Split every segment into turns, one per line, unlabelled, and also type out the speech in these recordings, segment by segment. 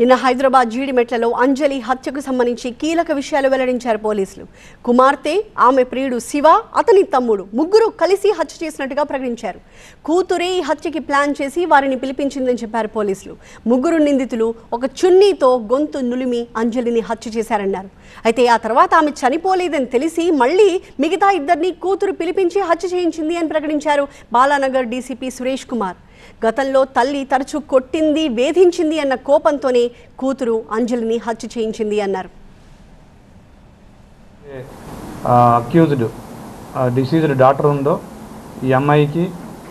నిన్న హైదరాబాద్ జీడిమెట్లలో అంజలి హత్యకు సంబంధించి కీలక విషయాలు వెల్లడించారు పోలీసులు. కుమార్తె ఆమె ప్రియుడు శివ అతని తమ్ముడు ముగ్గురు కలిసి హత్య చేసినట్టుగా ప్రకటించారు. కూతురే ఈ హత్యకి ప్లాన్ చేసి వారిని పిలిపించిందని చెప్పారు పోలీసులు. ముగ్గురు నిందితులు ఒక చున్నీతో గొంతు నులిమి అంజలిని హత్య చేశారన్నారు. అయితే ఆ తర్వాత ఆమె చనిపోలేదని తెలిసి మళ్ళీ మిగతా ఇద్దరిని కూతురు పిలిపించి హత్య చేయించింది అని ప్రకటించారు బాలానగర్ డీసీపీ సురేష్ కుమార్. గతంలో తల్లి తరచూ కొట్టింది వేధించింది అన్న కోపంతోనే కూతురు అంజలిని హత్య చేయించింది అన్నారు.
అక్యూజ్డ్ డిసీజ్డ్ డాక్టర్ ఉందో ఈ అమ్మాయికి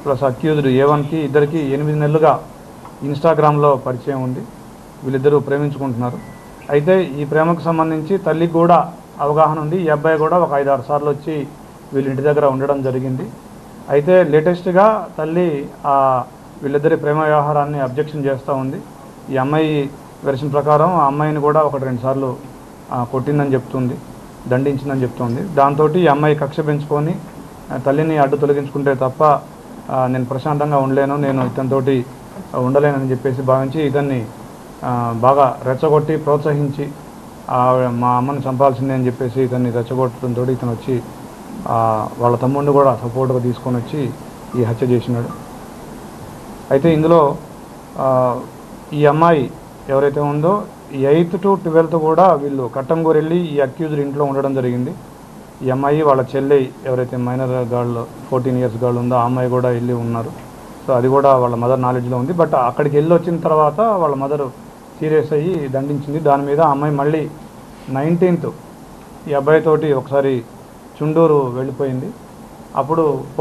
ప్లస్ అక్యూజ్డ్ ఏ వన్కి ఇద్దరికి ఎనిమిది నెలలుగా ఇన్స్టాగ్రామ్లో పరిచయం ఉంది. వీళ్ళిద్దరూ ప్రేమించుకుంటున్నారు. అయితే ఈ ప్రేమకు సంబంధించి తల్లికి కూడా అవగాహన ఉంది. ఈ అబ్బాయి కూడా ఒక ఐదు ఆరు సార్లు వచ్చి వీళ్ళ ఇంటి దగ్గర ఉండడం జరిగింది. అయితే లేటెస్ట్గా తల్లి వీళ్ళిద్దరి ప్రేమ వ్యవహారాన్ని అబ్జెక్షన్ చేస్తూ ఉంది. ఈ అమ్మాయి వెర్షన్ ప్రకారం ఆ అమ్మాయిని కూడా ఒకటి రెండు సార్లు కొట్టిందని చెప్తుంది దండించిందని చెప్తుంది. దాంతో ఈ అమ్మాయి కక్ష పెంచుకొని తల్లిని అడ్డు తొలగించుకుంటే తప్ప నేను ప్రశాంతంగా ఉండలేను నేను ఇతనితోటి ఉండలేనని చెప్పేసి భావించి ఇతన్ని బాగా రెచ్చగొట్టి ప్రోత్సహించి మా అమ్మని చంపాల్సిందే అని చెప్పేసి ఇతన్ని రెచ్చగొట్టడంతో ఇతను వచ్చి వాళ్ళ తమ్ముడిని కూడా సపోర్ట్గా తీసుకొని వచ్చి ఈ హత్య చేసినాడు. అయితే ఇందులో ఈ అమ్మాయి ఎవరైతే ఉందో ఎయిత్ టు ట్వెల్త్ కూడా వీళ్ళు కట్టంగూరు వెళ్ళి ఈ అక్యూజ్డ్ ఇంట్లో ఉండడం జరిగింది. ఈ అమ్మాయి వాళ్ళ చెల్లి ఎవరైతే minor girl fourteen years girl ఉందో ఆ అమ్మాయి కూడా వెళ్ళి ఉన్నారు. సో అది కూడా వాళ్ళ మదర్ నాలెడ్జ్లో ఉంది. బట్ అక్కడికి వెళ్ళి వచ్చిన తర్వాత వాళ్ళ మదర్ సీరియస్ అయ్యి దండించింది. దాని మీద ఆ అమ్మాయి మళ్ళీ నైన్టీన్త్ ఈ అబ్బాయితోటి ఒకసారి చుండూరు వెళ్ళిపోయింది. అప్పుడు